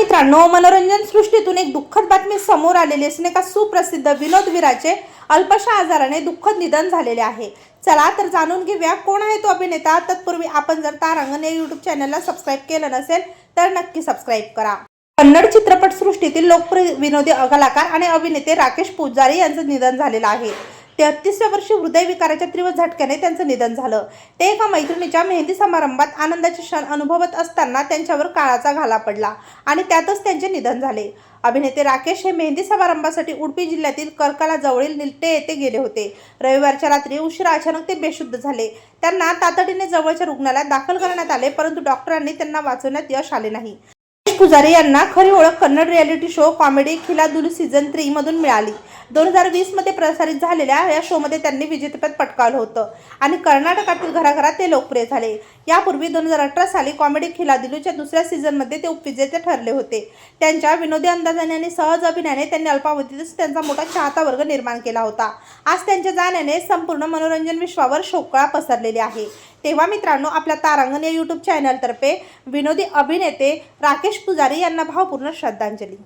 मित्रांनो मनोरंजन सृष्टीतून एक दुःखद बातमी समोर आलेली असून एका सुप्रसिद्ध विनोदवीराचे अल्पशा आजाराने दुःखद निधन झालेले आहे. चला तर जाणून घेऊया कोण आहे तो अभिनेता. तत्पूर्वी आपण जर तारांगण या यूट्यूब चॅनलला सबस्क्राईब केलं नसेल तर नक्की सबस्क्राईब करा. कन्नड चित्रपटसृष्टीतील लोकप्रिय विनोदी कलाकार आणि अभिनेते राकेश पुजारी यांचं निधन झालेलं आहे. तेहतीसव्या वर्षी हृदयविकाराच्या तीव्र झटक्याने त्यांचं निधन झालं. ते एका मैत्रिणीच्या मेहंदी समारंभात आनंदाचे क्षण अनुभवत असताना त्यांच्यावर काळाचा घाला पडला आणि त्यातच त्यांचे निधन झाले. अभिनेते राकेश हे मेहंदी समारंभासाठी उडपी जिल्ह्यातील कर्काला जवळील निलटे येथे गेले होते. रविवारच्या रात्री उशिरा अचानक ते बेशुद्ध झाले. त्यांना तातडीने जवळच्या रुग्णालयात दाखल करण्यात आले परंतु डॉक्टरांनी त्यांना वाचवण्यात यश आले नाही. पुजारी यांना खरी ओळख Kannada reality show comedy Khiladigalu season थ्रीमधून मिळाली. दोन हजार वीसमध्ये प्रसारित झालेल्या या शोमध्ये त्यांनी विजेतेपद पटकावलं होतं. आणि कर्नाटकातील घराघरात ते लोकप्रिय झाले. यापूर्वी दोन हजार अठरा साली कॉमेडी खिलादिलूच्या दुसऱ्या सीझनमध्ये ते उपविजेते ठरले होते. त्यांच्या विनोदी अंदाजाने आणि सहज अभिनयाने त्यांनी अल्पावधीतच त्यांचा मोठा चाहता वर्ग निर्माण केला होता. आज त्यांच्या जाण्याने संपूर्ण मनोरंजन विश्वावर शोकळा पसरलेली आहे. तेव्हा मित्रांनो आपल्या तारांगण या यूट्यूब चॅनलतर्फे विनोदी अभिनेते राकेश पुजारी यांना भावपूर्ण श्रद्धांजली.